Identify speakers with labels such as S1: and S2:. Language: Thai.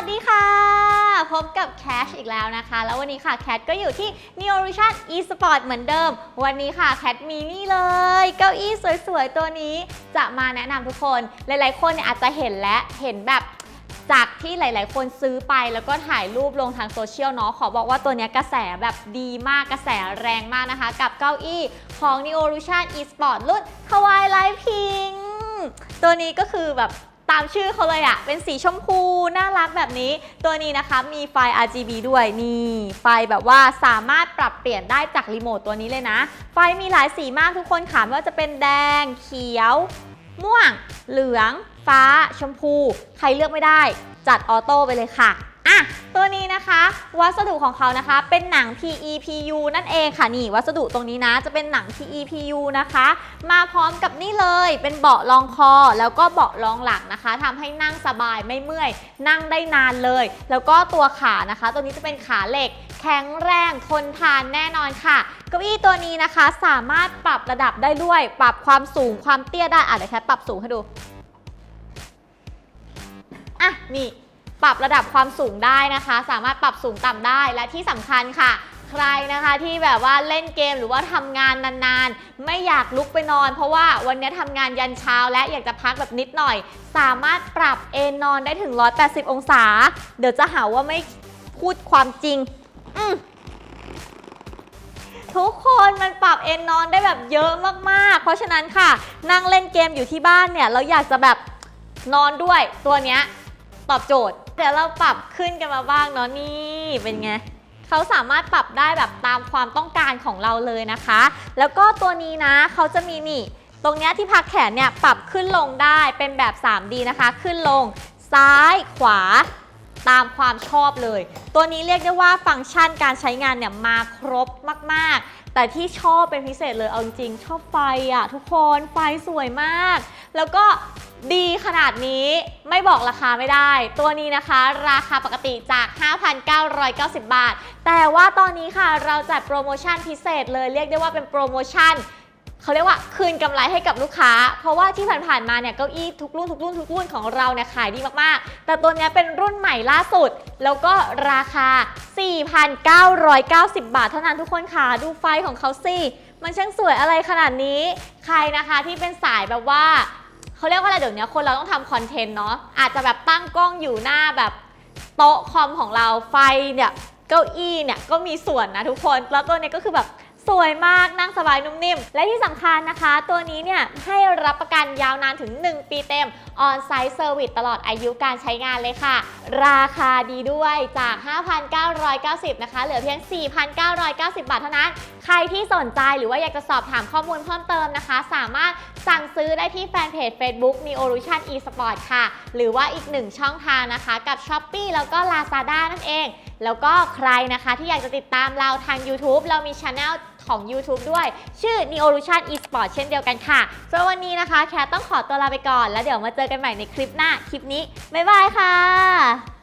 S1: วัสดีค่ะ พบกับแคชอีกแล้วนะคะ แล้ววันนี้ค่ะแคทก็อยู่ที่ Neo Vision eSport เหมือนเดิม วันนี้ค่ะแคทมีนี่เลย เก้าอี้สวยๆ ตัวนี้จะมาแนะนำทุกคน หลายๆ คนเนี่ยอาจจะเห็นและเห็นแบบจากที่หลาย ๆ คนซื้อไปแล้วก็ถ่ายรูปลงทางโซเชียลเนาะขอบอกว่าตัวนี้กระแสแบบดีมากกระแสแรงมากนะคะ กับเก้าอี้ของ Neo Vision eSport รุ่น Kawaii Light Pink ตัวนี้ก็คือแบบามชื่อเขาเลยอะเป็นสีชมพูน่ารักแบบนี้ ตัวนี้นะคะมีไฟ RGB ด้วยนี่ไฟแบบว่าสามารถปรับเปลี่ยนได้จากรีโมทตัวนี้เลยนะ ไฟมีหลายสีมากทุกคนค่ะไม่ว่าจะเป็นแดง เขียว ม่วง เหลือง ฟ้า ชมพู ใครเลือกไม่ได้ จัดออโต้ไปเลยค่ะอะ ตัวนี้นะคะ วัสดุของเขานะคะ เป็นหนัง PEPU นั่นเองค่ะนี่ วัสดุตรงนี้นะจะเป็นหนัง PEPU นะคะ มาพร้อมกับนี่เลยเป็นเบาะรองคอ แล้วก็เบาะรองหลังนะคะทำให้นั่งสบายไม่เมื่อย นั่งได้นานเลย แล้วก็ตัวขานะคะ ตัวนี้จะเป็นขาเหล็ก แข็งแรงทนทานแน่นอนค่ะเก้าอี้ตัวนี้นะคะสามารถปรับระดับได้ด้วย ปรับความสูงความเตี้ยได้อะเดี๋ยวแคทปรับสูงให้ดูอะนี่ ปรับระดับความสูงได้นะคะ สามารถปรับสูงต่ำได้และที่สำคัญค่ะ ใครนะคะที่แบบว่าเล่นเกมหรือว่าทำงานนานๆ ไม่อยากลุกไปนอน เพราะว่าวันนี้ทำงานยันเช้าและอยากจะพักแบบนิดหน่อย สามารถปรับเอนนอนได้ถึง 180 องศา เดี๋ยวจะหาว่าไม่พูดความจริง อืทุกคนมันปรับเอนนอนได้แบบเยอะมากๆ เพราะฉะนั้นค่ะ นั่งเล่นเกมอยู่ที่บ้านเนี่ยเราอยากจะแบบนอนด้วยตัวเนี้ยตอบโจทย์ เดี๋ยวเราปรับขึ้นกันมาบ้างเนาะนี่เป็นไงเขาสามารถปรับได้แบบตามความต้องการของเราเลยนะคะ แล้วก็ตัวนี้นะเขาจะมีนี่ ตรงเนี้ยที่พักแขนเนี่ยปรับขึ้นลงได้เป็นแบบ 3D นะคะ ขึ้นลงซ้ายขวาตามความชอบเลย ตัวนี้เรียกได้ว่าฟังก์ชันการใช้งานเนี่ยมาครบมากๆ แต่ที่ชอบเป็นพิเศษเลยเอาจริงๆชอบไฟอะทุกคนไฟสวยมาก แล้วก็ ดีขนาดนี้ไม่บอกราคาไม่ได้ ตัวนี้นะคะราคาปกติจาก 5,990 บาท แต่ว่าตอนนี้ค่ะเราจัดโปรโมชั่นพิเศษเลยเรียกได้ว่าเป็นโปรโมชั่นเขาเรียกว่าคืนกำไรให้กับลูกค้า เพราะว่าที่ผ่านๆมาเนี่ยเก้าอี้ทุกรุ่นทุกรุ่นทุกรุ่นของเราเนี่ยขายดีมากๆ แต่ตัวนี้เป็นรุ่นใหม่ล่าสุด แล้วก็ราคา 4,990 บาทเท่านั้นทุกคนค่ะ ดูไฟของเขาสิ มันช่างสวยอะไรขนาดนี้ ใครนะคะที่เป็นสายแบบว่า เขาเรียกว่าอะไรเดี๋ยวนี้คนเราต้องทำคอนเทนต์เนาะอาจจะแบบตั้งกล้องอยู่หน้าแบบโต๊ะคอมของเราไฟเนี่ยเก้าอี้เนี่ยก็มีส่วนนะทุกคนแล้วตัวเนี้ยก็คือแบบ สวยมากนั่งสบายนุ่มนิ่ม และที่สำคัญนะคะ ตัวนี้เนี่ยให้รับประกันยาวนานถึง 1 ปีเต็ม On-site Service ตลอดอายุการใช้งานเลยค่ะ ราคาดีด้วยจาก 5,990 นะคะ เหลือเพียง 4,990 บาทเท่านั้น ใครที่สนใจหรือว่าอยากจะสอบถามข้อมูลเพิ่มเติมนะคะ สามารถสั่งซื้อได้ที่แฟนเพจ Facebook Neolution eSport ค่ะ หรือว่าอีกหนึ่งช่องทางนะคะกับ Shopee แล้วก็ Lazada นั่นเอง แล้วก็ใครนะคะที่อยากจะติดตามเราทาง YouTube เรามีช anel ของ YouTube ด้วย ชื่อ Neolution eSport เช่นเดียวกันค่ะสำหรับวันนี้นะคะ แคทต้องขอตัวลาไปก่อน แล้วเดี๋ยวมาเจอกันใหม่ในคลิปหน้า คลิปนี้ บ๊ายบายค่ะ